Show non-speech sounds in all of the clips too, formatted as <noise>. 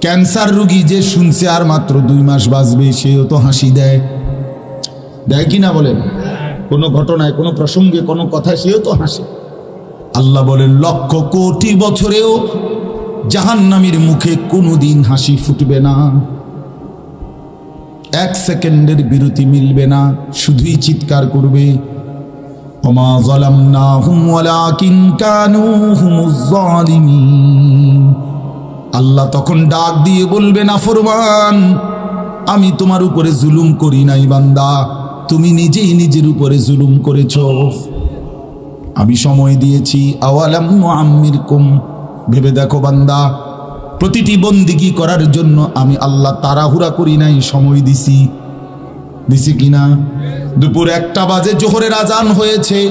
Cancer রুগী যে শুনছে আর মাত্র দুই মাস বাঁচবে, সেও তো হাসি দেয়। দেয় কি না বলেন? কোনো ঘটনায়, কোনো প্রসঙ্গে, কোনো কথায় সেও তো হাসে। আল্লাহ বলেন, লক্ষ কোটি বছরেও জাহান্নামীর মুখে কোনো দিন হাসি ফুটবে না। এক সেকেন্ডের বিরতি মিলবে না, শুধুই চিৎকার করবে। যালামনাহুম ওয়ালাকিন কানু হুমুজ জালিমিন। আল্লাহ তখন ডাক দিয়ে বলবে, না ফরমান, আমি তোমার উপরে জুলুম করি নাই বান্দা। তুমি নিজেই নিজের উপরে জুলুম করেছ। আমি সময় দিয়েছি। আওয়ালাম ভেবে দেখো বান্দা, প্রতিটি বন্দিগি করার জন্য আমি আল্লাহ তাড়াহুড়া করি নাই, সময় দিছি। দিছি কিনা দুপুর একটা বাজে, জোহরের আজান হয়েছে।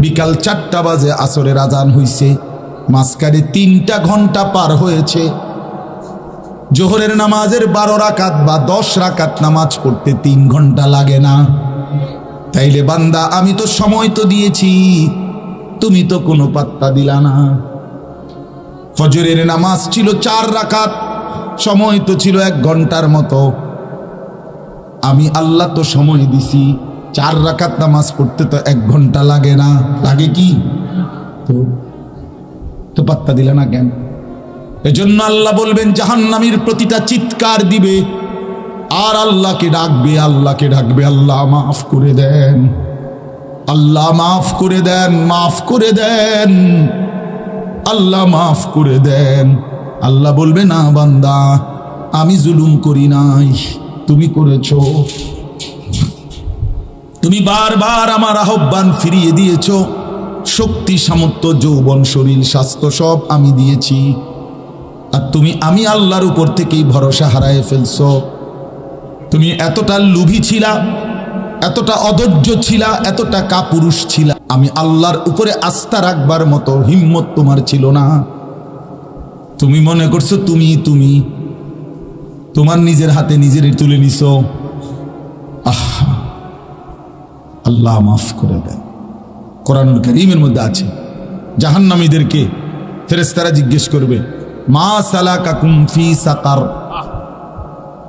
বিকাল চারটা বাজে, আসরের আজান হইছে। মাঝখানে তিনটা ঘণ্টা পার হয়েছে। জোহরের নামাজের বারো রাকাত বা দশ রাকাত নামাজ পড়তে তিন ঘণ্টা লাগে না। তাইলে বান্দা, আমি তো সময় তো দিয়েছি, তুমি তো কোনো পাত্তা দিলা না। ফজরের নামাজ ছিল চার রাকাত, সময় তো ছিল এক ঘণ্টার মতো। আমি আল্লাহ তো সময় দিছি, চার রাকাত নামাজ পড়তে তো এক ঘণ্টা লাগে না। লাগে কি? তো তো পাত্তা দিলে না কেন? এজন্য আল্লাহ বলবেন, জাহান্নামীর প্রতিটা চিৎকার দিবে। আর আল্লাহকে ডাকবে আল্লাহকে ডাকবে, আল্লাহ মাফ করে দেন। আল্লাহ মাফ করে দেন, মাফ করে দেন। আল্লাহ মাফ করে দেন। আল্লাহ বলবে, না বান্দা, আমি জুলুম করি নাই। তুমি করেছ। তুমি বারবার আমার আহ্বান ফিরিয়ে দিয়েছ। শক্তি, সামর্থ্য, যৌবন, শরীর, স্বাস্থ্য সব আমি দিয়েছি। আর তুমি, আমি আল্লাহর উপর থেকেই ভরসা হারায় ফেলছ। তুমি এতটা লুভি ছিলা, এতটা অধৈর্য ছিলা, এতটা কাপুরুষ ছিলা। আমি আল্লাহর উপরে আস্থা রাখবার মতো হিম্মত তোমার ছিল না। তুমি মনে করছ, তুমি তুমি। তোমার নিজের হাতে নিজের তুলে নিছ। আহা, আল্লাহ মাফ করে দেন। কোরআনুল করিমের মধ্যে আছে। জাহান্নামীদেরকে ফেরেস্তারা জিজ্ঞেস করবে, মা সালা কাকুমফি সাকার?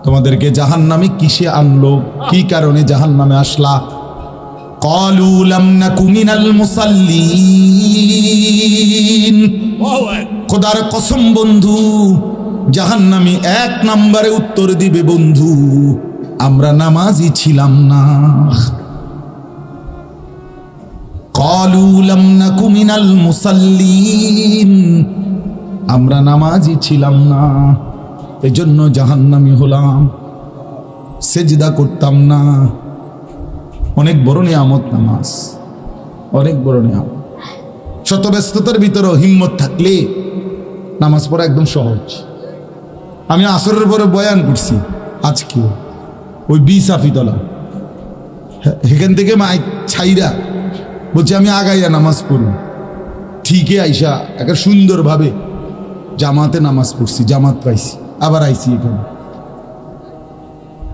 তোমাদেরকে জাহান নামে কিসে আনলো? কি কারণে জাহান নামে আসলা কসম বন্ধু জাহান এক নাম্বারে উত্তর দিবে বন্ধু, আমরা নামাজই ছিলাম না। قالوا لم نك من المصلين আমরা নামাজি ছিলাম না এজন্য জাহান্নামি হলাম সেজদা করতাম না অনেক বড় নিয়ামত নামাজ অনেক বড় নিয়ামত শত ব্যস্ততার ভিতরেও হিম্মত থাকলে নামাজ পড়া একদম সহজ আমি আসরের পরে বয়ান করছি আজকে ওই বি সাফিতলা এখান থেকে মাই ছাইরা বলছে, আমি আগাইয়া নামাজ পড়ব। ঠিকই আইসা একটা সুন্দরভাবে জামাতে নামাজ পড়ছি, জামাত পাইছি, আবার আইছি এখানে।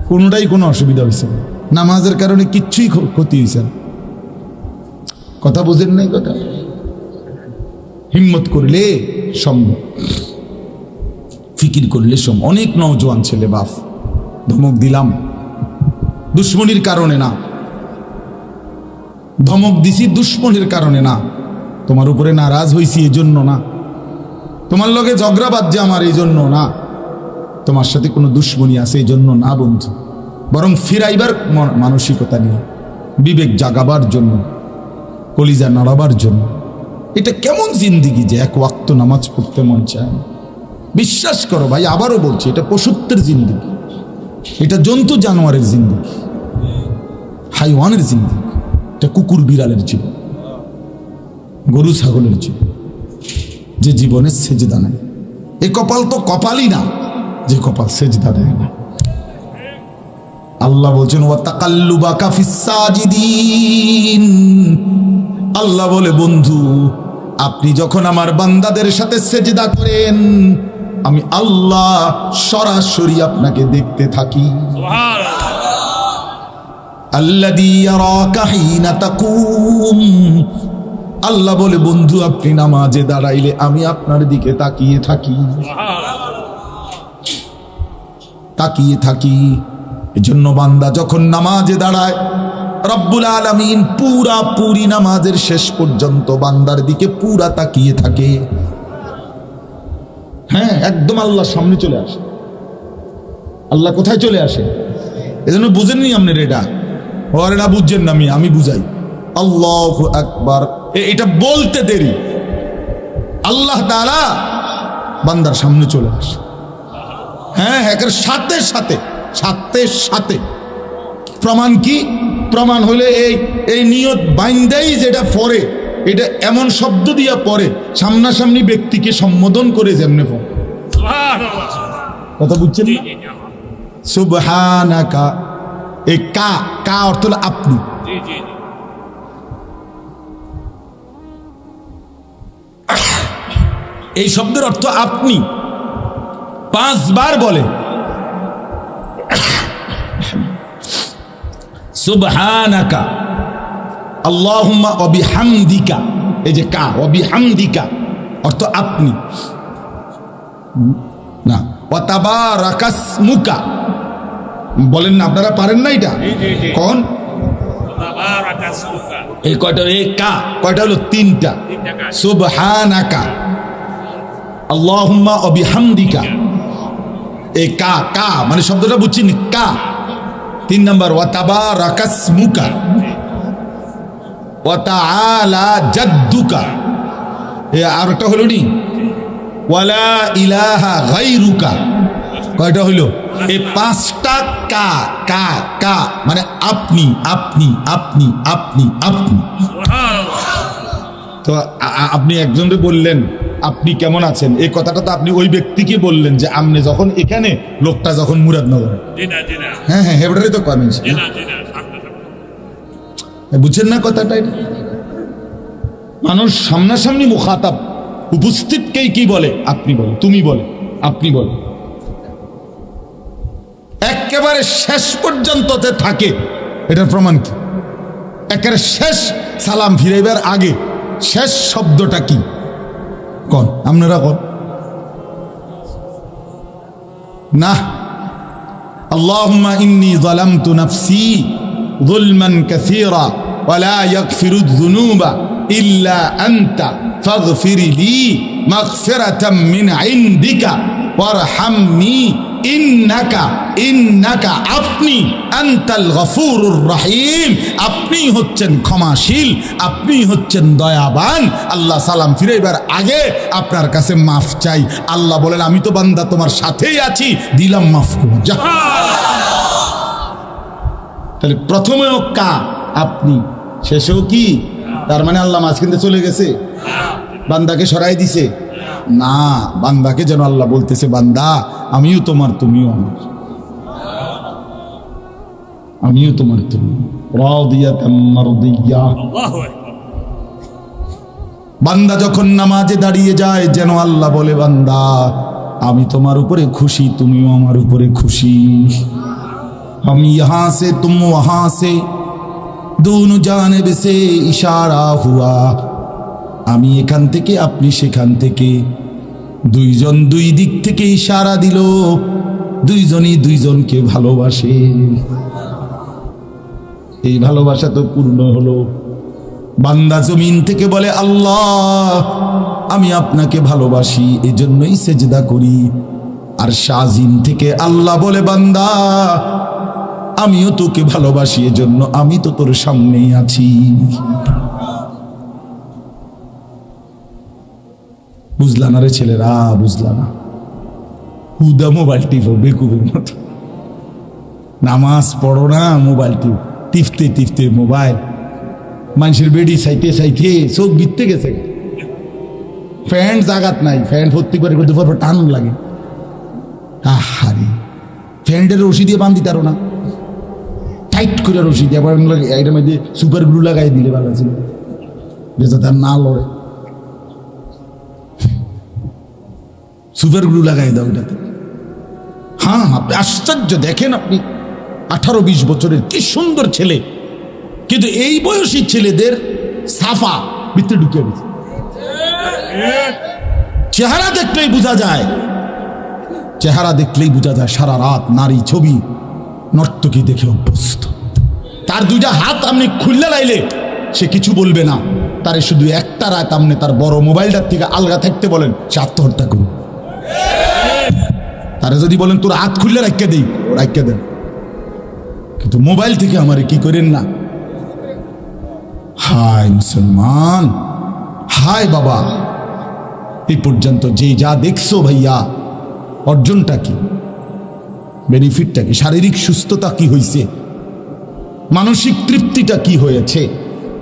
কোনোটাই কোনো অসুবিধা হয়েছে না। নামাজের কারণে কিচ্ছুই ক্ষতি হয়েছে কথা বোঝেন নাই কথা? হিম্মত করলে সম্ভব। ফিকির করলে সম্ভব। অনেক নওজোয়ান ছেলে, বাপ, ধমক দিলাম। দুশ্মনির কারণে না। ধমক দিছি দুশ্মনের কারণে না। তোমার উপরে নারাজ হইছি জন্য না। তোমার লগে ঝগড়া বাজছে আমার এই জন্য না। তোমার সাথে কোনো দুশ্মনী আছে এই জন্য না বন্ধু। বরং ফিরাইবার মানসিকতা নিয়ে, বিবেক জাগাবার জন্য, কলিজা নাড়াবার জন্য। এটা কেমন জিন্দিগি যে এক ওয়াক্ত নামাজ পড়তে মন চায় না? বিশ্বাস করো ভাই, আবারও বলছি, এটা পশুত্বের জিন্দিগি। এটা জন্তু জানোয়ারের জিন্দিগি। হাইওয়ানের জিন্দিগি। এটা কুকুর বিড়ালের জীবন গরু ছাগলের জীবন যে জীবনে সেজদা নেয়। এ কপাল তো কপালই না, যে কপাল সেজদা দেয় না। আল্লাহ বলছেন ও তাকাল্লুবা কাফিসাজিদিন আল্লাহ বলে, বন্ধু, আপনি যখন আমার বান্দাদের সাথে সেজদা করেন, আমি আল্লাহ সরাসরি আপনাকে দেখতে থাকি। আল্লাহ বলে, বন্ধু, আপনি নামাজে দাঁড়াইলে আমি আপনার দিকে তাকিয়ে থাকি। তাকিয়ে থাকি। এজন্য বান্দা যখন নামাজে দাঁড়ায়, রব্বুল আলমিন পুরা পুরি নামাজের শেষ পর্যন্ত বান্দার দিকে পুরা তাকিয়ে থাকে। হ্যাঁ একদম আল্লাহ সামনে চলে আসে। আল্লাহ কোথায় চলে আসে? এজন্য বুঝেননি আপনি এটা? ওর এটা বুঝছেন না আমি আমি বুঝাই। আল্লাহ একবার এটা বলতে দেরি। আল্লাহ তারা বান্দার সামনে চলে আসে। হ্যাঁ হ্যাঁ একের সাথে সাথে সাথে সাথে। প্রমাণ কি? প্রমাণ হলে এই এই নিয়ত বাইন্দাই যেটা পরে এটা এমন শব্দ দিয়া পরে সামনাসামনি ব্যক্তিকে সম্বোধন করে যেমনে কথা বুঝছেন সুবহানাকা। এই কা কা অর্থ হলো আপনি। এই শব্দের অর্থ আপনি। পাঁচবার বলে। সুবহানাকা। আল্লাহুম্মা অবিহামদিকা এই যে কা অবিহামদিকা অর্থ আপনি। না। অতাবা অতাবারাকাসমুকা বলেন না আপনারা পারেন না এটা? কোন? এই কয়টা এই কা কয়টা হলো? তিনটা। সুবহানাকা। আল্লাহুম্মা অবিহামদিকা এই কা কা মানে শব্দটা বুঝছেন? কা। তিন নম্বর ওয়াতাবা রাকাসমুকা ওয়াতাআলা জাদ্দুকা। এ আর একটা হলো নি? ওয়ালা ইলাহা গাইরুকা কয়টা হইল? এই পাঁচটা কা কা কা মানে আপনি আপনি আপনি আপনি আপনি। তো আপনি একজনকে বললেন আপনি কেমন আছেন? এই কথাটা তো আপনি ওই ব্যক্তিকে বললেন যে আপনি যখন এখানে লোকটা যখন মুরাদনগর। হ্যাঁ হ্যাঁ হেবটারই তো কমেন্ট বুঝছেন না কথাটা মানুষ সামনাসামনি মুখাতাব। উপস্থিতকেই কি বলে? আপনি বলে তুমি বলে আপনি বলে একেবারে শেষ পর্যন্ততে থাকে। এটার প্রমাণ কি? একেবারে শেষ সালাম ফিরাইবার আগে শেষ শব্দটা কি? কন? আপনারা কন? না। আল্লাহমা ইন্নি জলামতু নফসি যুলমান কাসীরা ওয়ালা ইয়াগফিরু যুনুবা ইল্লা আনতা ফাগফিরলি মাগফিরাতাম মিন ইনদিকা ওয়ারহামনি ইন্নাকা ইন্নাকা আপনি আন্তাল গফুরুর রাহিম। আপনি হচ্ছেন ক্ষমাশীল, আপনি হচ্ছেন দয়াবান। আল্লাহ সালাম ফিরে এবার আগে আপনার কাছে মাফ চাই। আল্লাহ বলেন, আমি তো বান্দা, তোমার সাথেই আছি। দিলাম মাফ করো। তাহলে প্রথমেও কা, আপনি। শেষেও কি? তার মানে আল্লাহ মাঝখান চলে গেছে। বান্দাকে সরাই দিছে। না বান্দাকে যেন আল্লাহ বলতেছে বান্দা আমিও তোমার তুমিও আমার আমিও তোমার তুমি রাদিয়াতাম মারদিয়া বান্দা যখন নামাজে দাঁড়িয়ে যায় যেন আল্লাহ বলে বান্দা আমি তোমার উপরে খুশি তুমিও আমার উপরে খুশি हम यहाँ से तुम वहाँ से दोनों जानब से ইশারা হুয়া আমি এখান থেকে আপনি সেখান থেকে দুইজন দুই দিক থেকে ইশারা দিল, দুইজনই দুইজনকে ভালোবাসে। এই ভালোবাসা তো পূর্ণ হলো। বান্দা জমিন থেকে বলে, আল্লাহ, আমি আপনাকে ভালোবাসি, এজন্যই সেজদা করি। আর শাহজিন থেকে আল্লাহ বলে, বান্দা, আমিও তোকে ভালোবাসি, এজন্য আমি তো তোর সামনেই আছি। বুঝলা না রে ছেলেরা, বুঝলা না। হুদা মোবাইল টিপো, বেকুবের মতো। নামাজ পড়ো না মোবাইল টিপ, টিপতে টিপতে মোবাইল মানুষের বেডি সাইতে সাইতে চোখ বিত্তে গেছে। ফ্যান জাগাত নাই, ফ্যান ভর্তি করে করতে পারব টান লাগে। আহারে ফ্যানটার রশি দিয়ে বান্ধি তারো না। টাইট করে রশি দিয়ে, আবার সুপার গ্লু লাগাই দিলে ভালো ছিল যাতে তার না লড়ে। সুপার গ্লু লাগাই দাও এটাতে। হ্যাঁ আপনি আশ্চর্য, দেখেন আপনি। আঠারো বিশ বছরের কি সুন্দর ছেলে। কিন্তু এই বয়সী ছেলেদের সাফা ভিতরে ঢুকে গেছে চেহারা দেখলেই বোঝা যায়। চেহারা দেখলেই বোঝা যায় সারা রাত নারী ছবি, নর্তকী দেখে অভ্যস্ত। তার দুইটা হাত আপনি খুললে লাইলে সে কিছু বলবে না। তারে শুধু একটা রাত আপনি তার বড় মোবাইলটার থেকে আলগা থাকতে বলেন, সে আত্মহত্যা করুন তারা যদি বলেন, তোর হাত খুললে রাখিয়ে দেই। রাখিয়ে দেন। কিন্তু মোবাইল থেকে আমারে কি করেন না? হায় মুসলমান, হায় বাবা। এই পর্যন্ত যে যা দেখছ ভাইয়া, অর্জনটা কি? বেনিফিটটা কি? শারীরিক সুস্থতা কি হয়েছে মানসিক তৃপ্তিটা কি হয়েছে?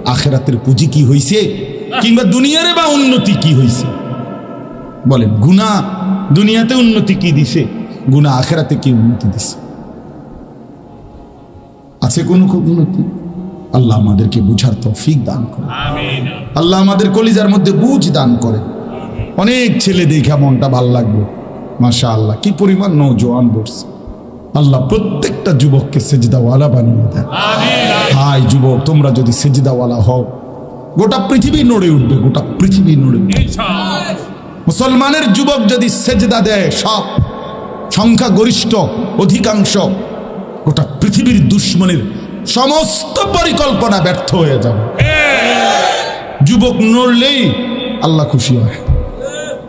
আখেরাতের পুঁজি কি হয়েছে কিংবা দুনিয়ারে বা উন্নতি কি হয়েছে বলেন গুণা দুনিয়াতে উন্নতি কি দিছে? গুণা আখেরাতে কি উন্নতি দিছে? আছে কোনো খুব উন্নতি? আল্লাহ আমাদেরকে বুঝার তৌফিক দান করে আল্লাহ আমাদের কলিজার মধ্যে বুঝ দান করে অনেক ছেলে দেখা মনটা ভালো লাগবে। মাশা আল্লাহ কি পরিমাণ নৌজওয়ান বসছে আল্লাহ প্রত্যেকটা যুবককে সেজদাওয়ালা বানিয়ে দেয় হাই যুবক তোমরা যদি সেজদাওয়ালা হও গোটা পৃথিবী নড়ে উঠবে গোটা পৃথিবী নড়ে উঠবে। মুসলমানের যুবক যদি সেজদা দেয় সব সংখ্যা গরিষ্ঠ অধিকাংশ গোটা পৃথিবীর দুশ্মনের সমস্ত পরিকল্পনা ব্যর্থ হয়ে যাবে। যুবক নড়লেই আল্লাহ খুশি হয়।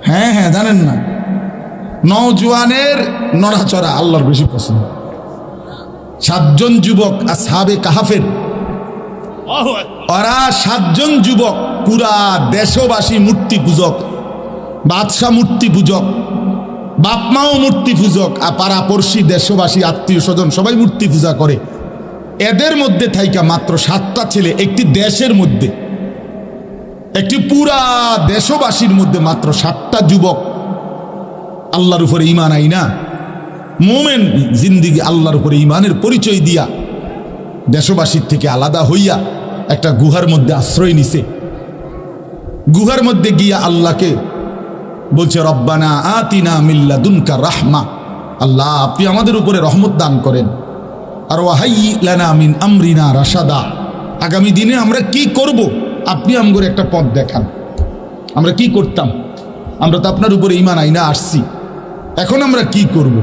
হ্যাঁ হ্যাঁ জানেন না। নওজোয়ানের নড়াচড়া আল্লাহর বেশি পছন্দ। সাতজন যুবক আর সাবে কাহাফের ওরা সাতজন যুবক পুরা দেশবাসী মূর্তি পূজক বাদশাহ মূর্তি পূজক, বাপমাও মূর্তি পূজক, আর পাড়াপড়শি দেশবাসী, আত্মীয় স্বজন সবাই মূর্তি পূজা করে। এদের মধ্যে থাইকা মাত্র সাতটা ছেলে একটি দেশের মধ্যে। একটি পুরা দেশবাসীর মধ্যে মাত্র সাতটা যুবক। আল্লাহর উপরে ইমান আই না? মোমেন জিন্দিগি আল্লাহর উপরে ইমানের পরিচয় দিয়া দেশবাসীর থেকে আলাদা হইয়া একটা গুহার মধ্যে আশ্রয় নিছে। গুহার মধ্যে গিয়া আল্লাহকে বলছে, রব্বানা আতিনা মিল্লা দুনকা রাহমা। আল্লাহ, আপনি আমাদের উপরে রহমত দান করেন। আর ওয়াহাই লানা মিন আমরিনা রাশাদা। আগামী দিনে আমরা কি করব? আপনি আমগর একটা পথ দেখান। আমরা কি করতাম? আমরা তো আপনার উপরে ইমান আইনা আসছি। এখন আমরা কি করব?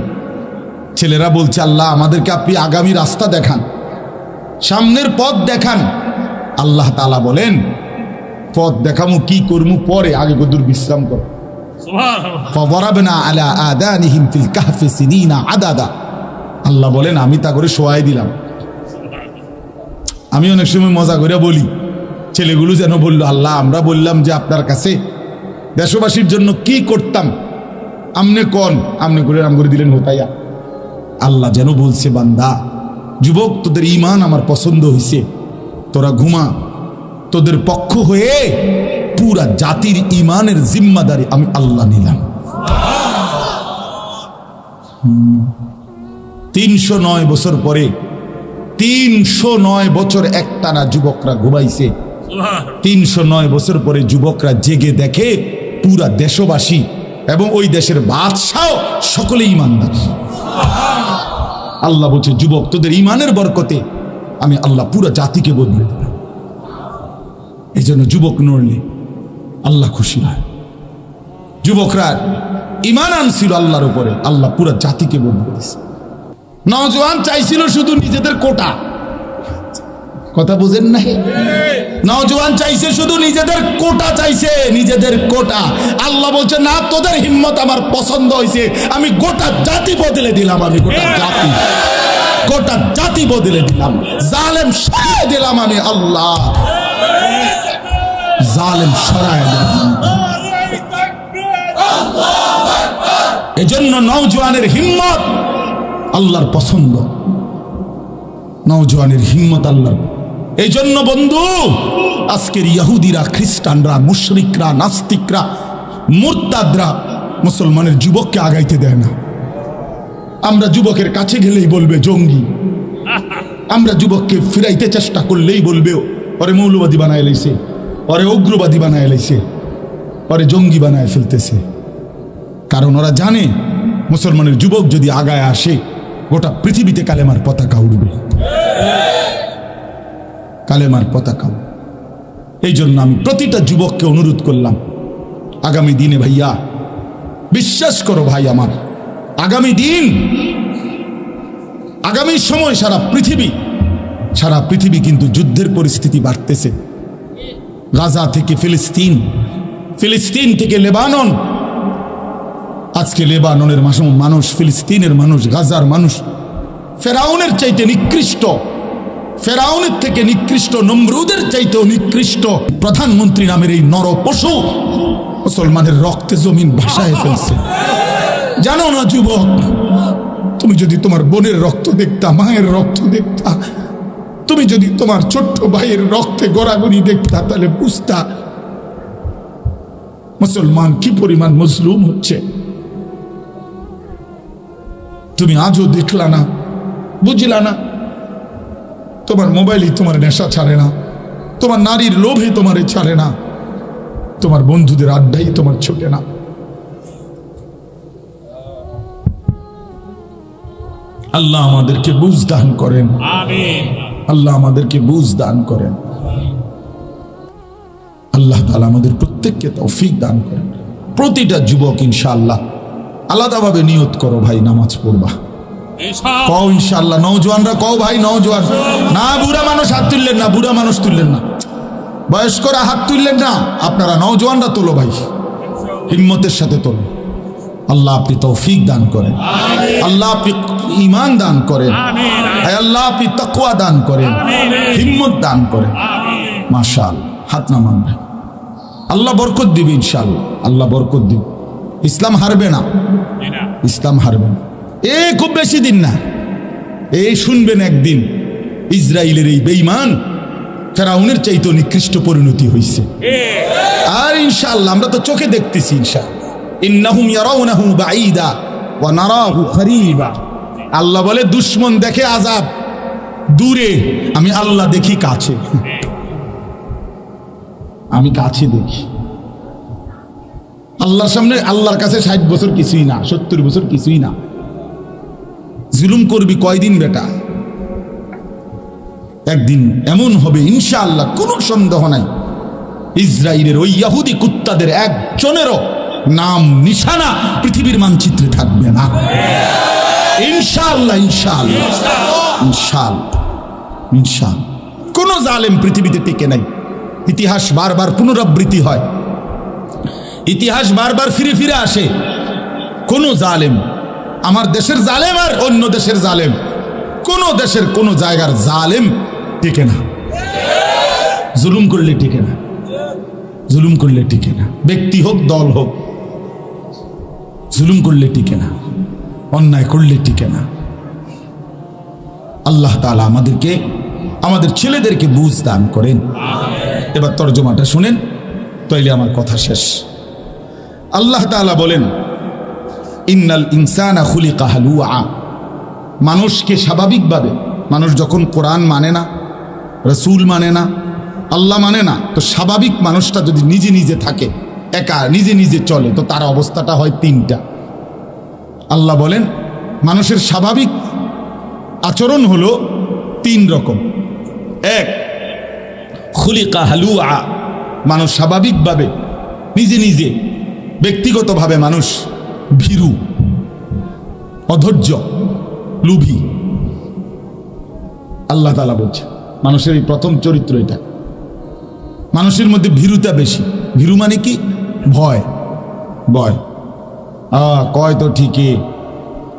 ছেলেরা বলছে, আল্লাহ, আমাদেরকে আপনি আগামী রাস্তা দেখান, সামনের পথ দেখান। আল্লাহ তালা বলেন, পথ দেখামু, কি করমু পরে, আগে কদুর বিশ্রাম কর। আল্লাহ বলেন, আমি তা করে শোয়াই দিলাম। আমি অনেক সময় মজা করে বলি, ছেলেগুলো যেন বলল, আল্লাহ, আমরা বললাম যে আপনার কাছে দেশবাসীর জন্য কি করতাম? আমনে কন? আমনে করে নাম করে দিলেন, হোতাইয়া। আল্লাহ যেন বলছে, বান্দা, যুবক, তোদের ইমান আমার পছন্দ হয়েছে তোরা ঘুমা, তোদের পক্ষ হয়ে পুরা জাতির ইমানের জিম্মাদারি আমি আল্লাহ নিলাম। তিনশো নয় বছর পরে, তিনশো নয় বছর একটানা যুবকরা ঘুমাইছে। তিনশো নয় বছর পরে যুবকরা জেগে দেখে পুরা দেশবাসী এবং ওই দেশের বাদশাহ সকলে ইমানদার আল্লাহ বলছে, যুবক, তোদের ইমানের বরকতে আমি আল্লাহ পুরা জাতিকে বদলে দিলাম। এই জন্য যুবক নড়লে। আল্লাহ খুশি হয়। যুবকরা ইমান আনছিল আল্লাহর উপরে। আল্লাহ পুরা জাতিকে বদলে দিছে নজওয়ান চাইছিল শুধু নিজেদের কোটা। কথা বুঝেন নাই? নজওয়ান চাইছে শুধু নিজেদের কোটা চাইছে, নিজেদের কোটা। আল্লাহ বলছে, না, তোদের হিম্মত আমার পছন্দ হয়েছে। আমি গোটা জাতি বদলে দিলাম, আমি গোটা জাতি। গোটা জাতি বদলে দিলাম। জালেম সরায় দিলাম আমি আল্লাহ। জালেম সরায় এজন্য নওজোয়ানের হিম্মত আল্লাহর পছন্দ। নওজোয়ানের হিম্মত আল্লাহর। এই জন্য বন্ধু, আজকের ইহুদিরা, খ্রিস্টানরা, মুশরিকরা, নাস্তিকরা, মুরতাদরা মুসলমানের যুবককে আগাইতে দেয় না। আমরা যুবকের কাছে গেলেই বলবে, জঙ্গি। আমরা যুবককে ফিরাইতে চেষ্টা করলেই বলবে পরে মৌলবাদী বানায় লাইছে। পরে উগ্রবাদী বানায় লাইছে পরে জঙ্গি বানায় ফেলতেছে। কারণ ওরা জানে মুসলমানের যুবক যদি আগায় আসে, গোটা পৃথিবীতে কালেমার পতাকা উড়বে। কালেমার পতাকা। এই জন্য আমি প্রতিটা যুবককে অনুরোধ করলাম, আগামী দিনে ভাইয়া, বিশ্বাস করো ভাই আমার, আগামী দিন, আগামী সময় সারা পৃথিবী সারা পৃথিবী কিন্তু যুদ্ধের পরিস্থিতি বাড়তেছে। গাজা থেকে ফিলিস্তিন ফিলিস্তিন থেকে লেবানন। আজকে লেবাননের মানুষ, ফিলিস্তিনের মানুষ, গাজার মানুষ ফেরাউনের চাইতে নিকৃষ্ট, ফেরাউনের থেকে নিকৃষ্ট, নমরুদের চাইতেও নিকৃষ্ট প্রধানমন্ত্রী নামের এই নর পশু মুসলমানের রক্তে জমিন ভাসায় ফেলছে। জানো না, যুবক, তুমি যদি তোমার বোনের রক্ত দেখতা, মায়ের রক্ত দেখতা তুমি যদি তোমার ছোট্ট ভাইয়ের রক্তে গড়াগড়ি দেখতা, তাহলে বুঝতা মুসলমান কি পরিমাণ মজলুম হচ্ছে। তুমি আজও দেখলা না, বুঝলা না। তোমার মোবাইলই তোমার নেশা ছাড়ে না, তোমার নারীর লোভে তোমারে ছাড়ে না, তোমার বন্ধুদের আড্ডাই তোমার ছোটে না। আল্লাহ আমাদেরকে বুঝ দান করেন। আমিন। আল্লাহ আমাদেরকে বুঝ দান করেন। আল্লাহ তালা আমাদের প্রত্যেককে তৌফিক দান করেন। প্রতিটা যুবক ইনশাআল্লাহ আলাদাভাবে নিয়ত করো ভাই নামাজ পড়বা। কও ইনশাআল্লাহ নৌজওয়ানরা কও ভাই নৌজওয়ান না বুড়া মানুষ হাত তুললেন না বুড়া মানুষ তুললেন না। বয়স্করা হাত তুললেন না আপনারা নৌজওয়ানরা তোলো ভাই। হিম্মতের সাথে তোলো। আল্লাহ আপনি তৌফিক দান করেন। আল্লাহ আপনি ইমান দান করেন। আল্লাহ আপনি তাকওয়া দান করেন। হিম্মত দান করেন। মাশাল হাত নামান ভাই আল্লাহ বরকত দিবে ইনশাআল্লাহ আল্লাহ বরকত দিবে। ইসলাম হারবে না। ইসলাম হারবে না। এ খুব বেশি দিন না। এই শুনবেন একদিন ইসরায়েলের এই বেঈমান ফেরাউনের চাইতে নিকৃষ্ট পরিণতি হয়েছে আর ইনশাল্লাহ আমরা তো চোখে দেখতেছি ইনশাআল্লাহ ইন্নাহুম ইয়ারাউনাহু বাঈদা ওয়া নারাহু করিবা আল্লাহ বলে, দুশমন দেখে আযাব, দূরে। আমি আল্লাহ দেখি কাছে। আমি কাছে দেখি। আল্লাহর সামনে আল্লাহর কাছে ষাট বছর কিছুই না, সত্তর বছর কিছুই না। জুলুম করবি কয়দিন বেটা? একদিন এমন হবে, ইনশাআল্লাহ, কোনো সন্দেহ নাই। ইসরায়েলের ওই ইয়াহুদি কুত্তাদের একজনেরও নাম নিশানা পৃথিবীর মানচিত্রে থাকবে না। ইনশাল্লাহ ইনশাআল্লাহ। ইনশাআল্লাহ। ইনশাআল্লাহ। কোন জালেম পৃথিবীতে টিকে নাই। ইতিহাস বারবার পুনরাবৃত্তি হয়। ইতিহাস বারবার ফিরে ফিরে আসে। কোন জালেম আমার দেশের জালেম আর অন্য দেশের জালেম কোন দেশের কোন জায়গার জালেম টিকে না। জুলুম করলে টিকে না। জুলুম করলে টিকে না। ব্যক্তি হোক দল হোক জুলুম করলে টিকে না, অন্যায় করলে টিকে না। আল্লাহ তাআলা আমাদেরকে, আমাদের ছেলেদেরকে বুঝ দান করেন। এবার তর্জমাটা শুনেন, তাইলে আমার কথা শেষ। আল্লাহ তাআলা বলেন, ইন্নাল ইনসানা কাহালু আ মানুষকে স্বাভাবিকভাবে, মানুষ যখন কোরআন মানে না, রসুল মানে না, আল্লাহ মানে না, তো স্বাভাবিক মানুষটা যদি নিজে নিজে থাকে, একা নিজে নিজে চলে, তো তার অবস্থাটা হয় তিনটা। আল্লাহ বলেন, মানুষের স্বাভাবিক আচরণ হলো তিন রকম। এক, খুলিকা হালুয়া। মানুষ স্বাভাবিকভাবে, নিজে নিজে, ব্যক্তিগতভাবে মানুষ ভীরু, অধৈর্য, লুভি। আল্লাহ তালা বলছে মানুষের এই প্রথম চরিত্র এটা। মানুষের মধ্যে ভীরুতা বেশি। ভীরু মানে কি? ভয়। ভয়। আ কয় তো ঠিকই।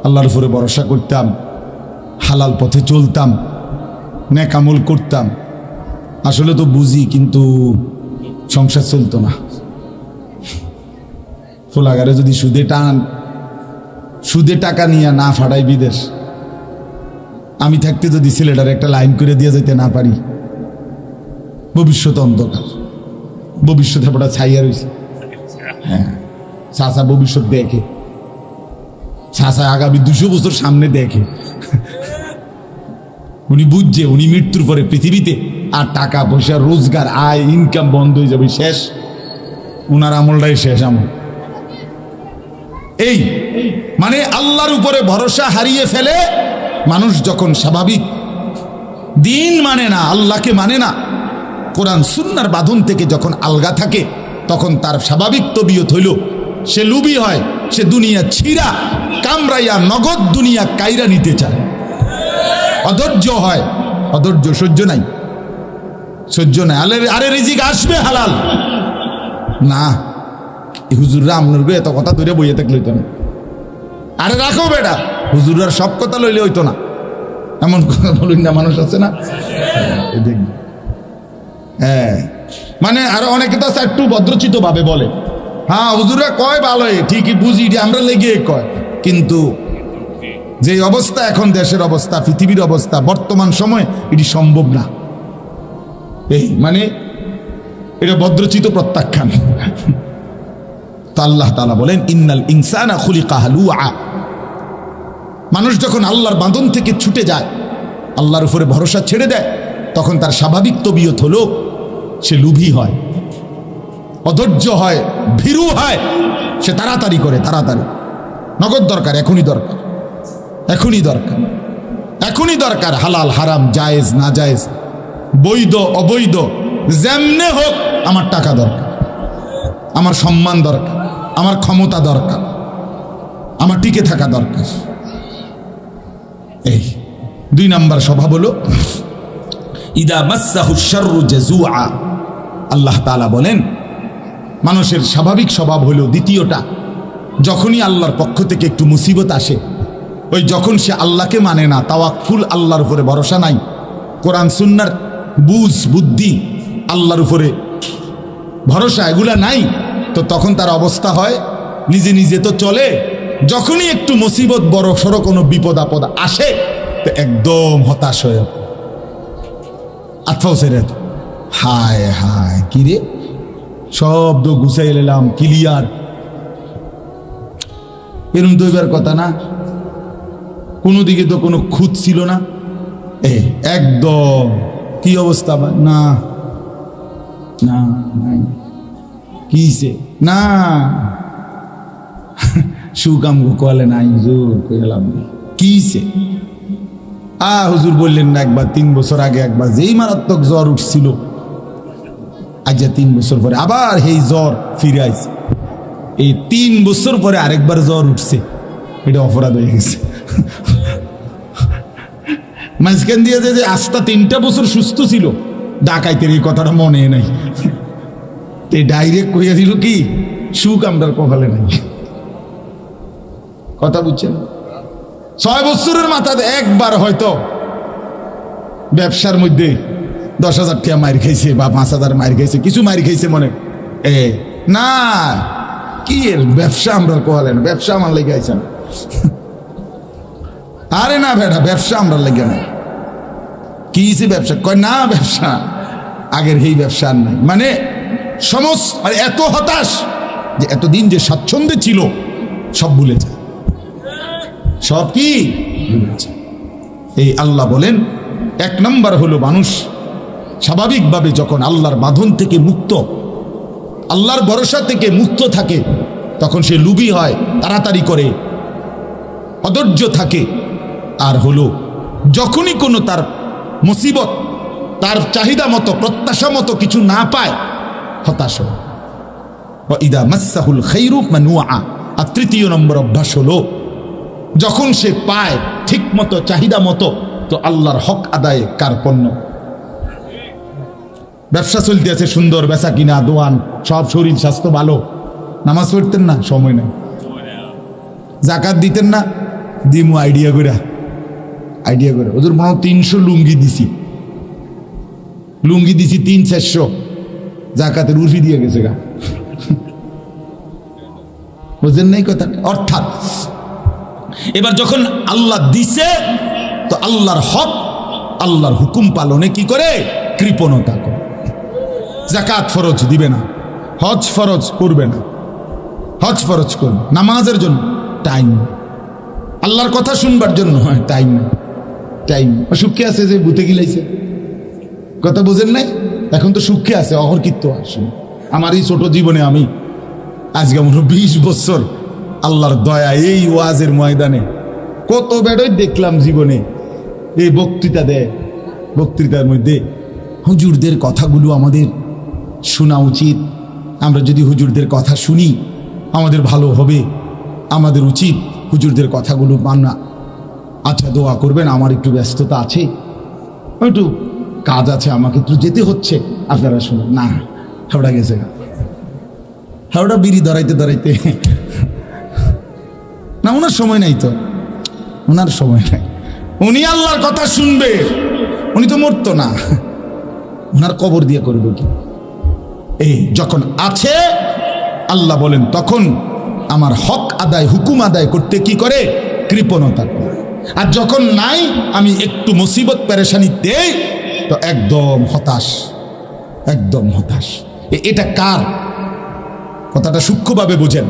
আল্লাহর উপরে ভরসা করতাম, হালাল পথে চলতাম, নেকামল করতাম। আসলে তো বুঝি, কিন্তু সংসার চলতো না। ফোলাগারে যদি সুদে টান, সুদে টাকা নিয়ে না ফাটাই বিদেশ, আমি থাকতে যদি ছেলেটার একটা লাইন করে দিয়ে যেতে না পারি, ভবিষ্যৎ অন্ধকার। ভবিষ্যতে ছাইয়া রয়েছে হ্যাঁ। চাষা ভবিষ্যৎ দেখে। চাষা আগামী দুশো বছর সামনে দেখে। উনি বুঝছে, উনি মৃত্যুর পরে পৃথিবীতে আর টাকা পয়সা, রোজগার, আয় ইনকাম বন্ধ হয়ে যাবে, শেষ। উনার আমলটাই শেষ আমল। এই মানে আল্লাহর উপরে ভরসা হারিয়ে ফেলে মানুষ যখন স্বাভাবিক, দিন মানে না, আল্লাহকে মানে না। কোরআন সুন্নার বাঁধন থেকে যখন আলগা থাকে, তখন তার স্বাভাবিক তবিয়ত হইল সে লুবি হয়, সে দুনিয়া ছিঁড়া কামড়াইয়া নগদ দুনিয়া কাইরা নিতে চায়। অধৈর্য হয়, অধৈর্য সহ্য নাই। সহ্য নাই। আলে আরে রিজিক আসবে হালাল। না হুজুররা আপনার এত কথা ধরে বইয়ে থাকলে হইতো না। আরে রাখো বেটা, হুজুররা সব কথা লইলে হইতো না। এমন কথা বলুন না, মানুষ আছে না? দেখবি হ্যাঁ। মানে আরও অনেকে তো একটু ভদ্রচিত ভাবে বলে। হ্যাঁ হুজুরা কয় ভালো ঠিকই বুঝি আমরা লেগে কয়। কিন্তু যে অবস্থা এখন দেশের অবস্থা, পৃথিবীর অবস্থা, বর্তমান সময়, এটি সম্ভব না। এই মানে এটা ভদ্রচিত প্রত্যাখ্যান। আল্লাহ তালা বলেন, ইন্নাল ইনসানা খুলি কাহালু আ মানুষ যখন আল্লাহর বাঁধন থেকে ছুটে যায়, আল্লাহর উপরে ভরসা ছেড়ে দেয়, তখন তার স্বাভাবিক তবিয়ত হলো, সে লুভি হয়। অধৈর্য হয়, ভীরু হয়, সে তাড়াতাড়ি করে, তাড়াতাড়ি। নগদ দরকার, এখনই দরকার। এখনই দরকার। এখনই দরকার, হালাল, হারাম, জায়েজ না জায়েজ বৈধ, অবৈধ, যেমনে হোক আমার টাকা দরকার। আমার সম্মান দরকার। আমার ক্ষমতা দরকার। আমার টিকে থাকা দরকার। এই, দুই নাম্বার স্বভাব হলো, ইদা মাসাহু শাররু জাজুআ আল্লাহ তাআলা বলেন মানুষের স্বাভাবিক স্বভাব হলো দ্বিতীয়টা, যখনই আল্লাহর পক্ষ থেকে একটু মুসিবত আসে, ওই যখন সে আল্লাহকে মানে না, তাওয়াক্কুল আল্লাহর উপরে ভরসা নাই, কোরআন সুন্নার বুঝ, বুদ্ধি আল্লাহর উপরে ভরসা এগুলা নাই, তো তখন তার অবস্থা হয়, নিজে নিজে তো চলে, যখনই একটু মুসিবত, বড় সড়ো কোনো বিপদ, আপদ আসে, তো একদম হতাশ হয়ে আতফাও সেরে হায় হায়, কি রে? শব্দ গুছাই এলাম ক্লিয়ার। এরম দইবার কথা না। কোনো দিকে তো কোনো খুঁত ছিল না। এ, একদম। কি অবস্থা? না। না, নাই। কিছে না। সুকাম কোয়ালে নাই, হুজুর কইলাম কিছে আ হুজুর বললেন না একবার, তিন বছর আগে একবার, যেই মারাত্মক জ্বর উঠছিল। আজ তিন বছর পরে আবার সেই জ্বর ফিরে আইছে। এই তিন বছর পরে আরেকবার জ্বর উঠছে। এটা অপরাধ হয়ে গেছে। মাঝখান দিয়ে যে আস্তা তিনটা বছর সুস্থ ছিল, ডাকাইতের এই কথাটা মনে নাই। তে ডাইরেক্ট কইয়া দিল কি, সুখ আমরা কপালে নাই। কথা বুঝছেন? ছয় বছরের মাথাতে একবার হয়তো ব্যবসার মধ্যে দশ হাজার টাকা মার খাইছে বা পাঁচ হাজার মার খাইছে, কিছু মার খাইছে মনে। এ, না, কি এর ব্যবসা আমরা কোয়ালে না ব্যবসা আমার লেগে আইছে না <laughs> আরে না বেটা, ব্যবসা আমরা লেগে না কি ব্যবসা? কয়, না ব্যবসা, আগের এই ব্যবসা আর নাই। মানে সমস্ত মানে এত হতাশ যে এতদিন যে স্বাচ্ছন্দ্যে ছিল, সব ভুলে যায়। সব কি? এই আল্লাহ বলেন, এক নম্বর হলো মানুষ স্বাভাবিকভাবে যখন আল্লাহর বাঁধন থেকে মুক্ত, আল্লাহর ভরসা থেকে মুক্ত থাকে, তখন সে লুবি হয়, তাড়াতাড়ি করে, অধৈর্য থাকে। আর হলো, যখনই কোনো তার মুসিবত, তার চাহিদা মতো, প্রত্যাশা মতো কিছু না পায়, হতাশ ইদা মাসাহুল খৈরু মানুয়া আর তৃতীয় নম্বর অভ্যাস হলো, যখন সে পায় ঠিক মতো চাহিদা মতো, তো আল্লাহর হক আদায়ে কার্পণ্য। ব্যবসা চলতে আছে সুন্দর, বেচা কিনা দোয়ান সব শরীর স্বাস্থ্য ভালো। নামাজ পড়তেন না? সময় নেই। জাকাত দিতেন না? দিমু আইডিয়া করে আইডিয়া করে ওদের মনে তিনশো লুঙ্গি দিছি। লুঙ্গি দিছি তিন চারশো। জাকাতের উর্ফি দিয়ে গেছে গা। বুঝলেন নাই কথা অর্থাৎ, এবার যখন আল্লাহ দিছে, তো আল্লাহর হক, আল্লাহর হুকুম পালনে কি করে? কৃপণতা করে। জাকাত ফরজ দিবে না। হজ ফরজ করবে না। হজ ফরজ করবে নামাজের জন্য টাইম আল্লাহর কথা শুনবার জন্য হয় টাইম টাইম সুখে আছে যে বুতে গিলাইছে। কথা বোঝেন নাই? এখন তো সুখে আছে অহরকিত্ত আসে আমার এই ছোট জীবনে আমি আজকে হয় বিশ বছর আল্লাহর দয়া এই ওয়াজের ময়দানে কত বেড়ই দেখলাম জীবনে। এই বক্তৃতা দেয়, বক্তৃতার মধ্যে হুজুরদের কথাগুলো আমাদের শোনা উচিত। আমরা যদি হুজুরদের কথা শুনি, আমাদের ভালো হবে। আমাদের উচিত হুজুরদের কথাগুলো মানা। আচ্ছা দোয়া করবেন, আমার একটু ব্যস্ততা আছে। একটু কাজ আছে, আমাকে একটু যেতে হচ্ছে। আপনারা শুনুন। না, হাওড়া গেছে। হাওড়া বিড়ি দাঁড়াইতে দাঁড়াইতে না, ওনার সময় নাই তো। ওনার সময় নাই। উনি আল্লাহর কথা শুনবে। উনি তো মরতো না। ওনার কবর দিয়ে করবে কি? এই যখন আছে, আল্লাহ বলেন, তখন আমার হক আদায়, হুকুম আদায় করতে কি করে? কৃপণতা করে। আর যখন নাই, আমি একটু মুসিবত, পেরেশানি দেই, তো একদম হতাশ একদম হতাশ। এটা কার? কথাটা সূক্ষ্মভাবে বুঝেন।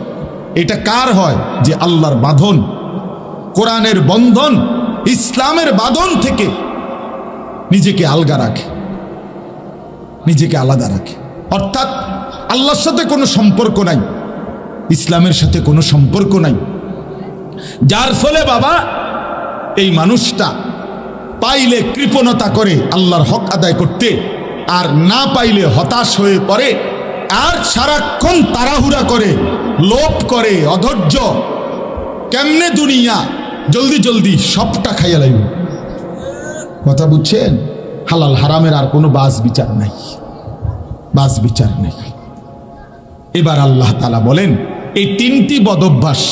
এটা কার হয় যে আল্লাহর বাঁধন? কোরআনের বন্ধন, ইসলামের বাঁধন থেকে নিজেকে আলগা রাখে, নিজেকে আলাদা রাখে। অর্থাৎ আল্লাহর সাথে কোনো সম্পর্ক নাই, ইসলামের সাথে কোনো সম্পর্ক নাই। যার ফলে বাবা, এই মানুষটা পাইলে কৃপণতা করে আল্লাহর হক আদায় করতে, আর না পাইলে হতাশ হয়ে পড়ে, আর সারাক্ষণ তাড়াহুড়া করে, লোভ করে, অধৈর্য, কেমনে দুনিয়া, জলদি জলদি সবটা খাইয়া লাগবে কথা বুঝছেন? হালাল হারামের আর কোনো বাস বিচার নাই। বাস বিচার নেই। এবার আল্লাহ তালা বলেন, এই তিনটি বদভ্যাস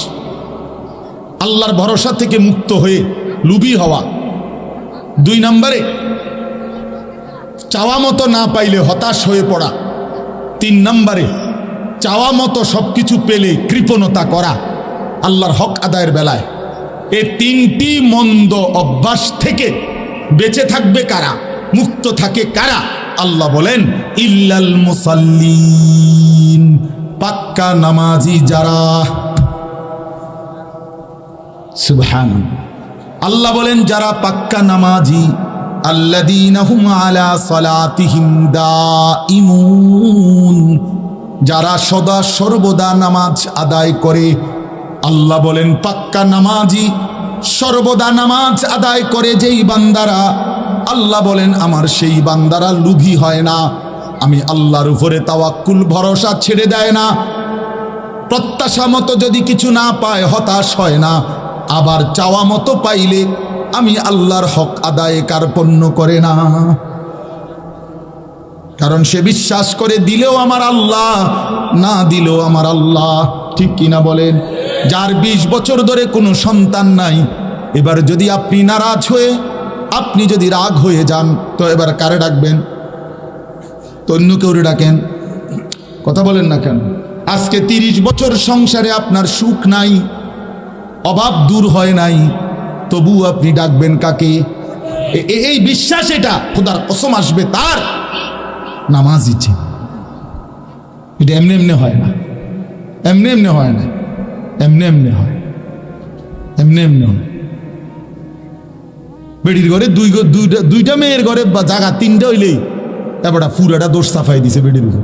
আল্লাহর ভরসা থেকে মুক্ত হয়ে লুবি হওয়া। দুই নম্বরে, চাওয়া মতো না পাইলে হতাশ হয়ে পড়া। তিন নম্বরে, চাওয়া মতো সব কিছু পেলে কৃপণতা করা আল্লাহর হক আদায়ের বেলায়। এ তিনটি মন্দ অভ্যাস থেকে বেঁচে থাকবে কারা? মুক্ত থাকে কারা? আল্লাহ বলেন, ইল্লাল মুসাল্লিন পাক্কা নামাজি যারা। সুবহান আল্লাহ বলেন, যারা পাক্কা নামাজি, আল্লাযীনা হুম আলা সালাতিহিম দাইমুন যারা সদা সর্বদা নামাজ আদায় করে, আল্লাহ বলেন, পাক্কা নামাজি সর্বদা নামাজ আদায় করে যেই বান্দারা আল্লাহ বলেন, আমার সেই বান্দারা লুভি হয় না। আমি আল্লাহর উপরে তাওয়াক্কুল, ভরসা ছেড়ে দেয় না। প্রত্যাশা মতো যদি কিছু না পায়, হতাশ হয় না। আবার চাওয়া মতো পাইলে আমি আল্লাহর হক আদায়ে কার্পণ্য করে না। কারণ সে বিশ্বাস করে, দিলেও আমার আল্লাহ, না দিলেও আমার আল্লাহ। ঠিক কিনা বলেন? যার ২০ বছর ধরে কোনো সন্তান নাই, এবার যদি আপনি নারাজ হয়ে আপনি যদি রাগ হয়ে যান, তো এবার কারে ডাকবেন? তো অন্য কেউ ডাকেন? কথা বলেন না কেন? আজকে তিরিশ বছর সংসারে আপনার সুখ নাই, অভাব দূর হয় নাই, তবু আপনি ডাকবেন কাকে? এই বিশ্বাস এটা, খোদার কসম আসবে তার। নামাজ ইচ্ছে। এটা এমনি এমনি হয় না। এমনি এমনি হয় না। এমনি এমনি হয়। এমনি এমনি হয়। বেডির ঘরে দুই দুইটা দুইটা মেয়ের ঘরে বা জায়গা তিনটা হইলেই এবার পুরাটা দোষ সাফাই দিছে বেডির উপর।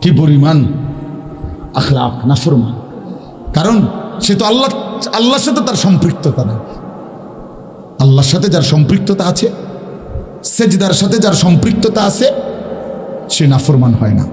কি পরিমাণ আখলাফ নাফরমান। কারণ সে তো আল্লাহ আল্লাহর সাথে তার সম্পৃক্ততা নেই। আল্লাহর সাথে যার সম্পৃক্ততা আছে, সেজদার সাথে যার সম্পৃক্ততা আছে, সে নাফরমান হয় না।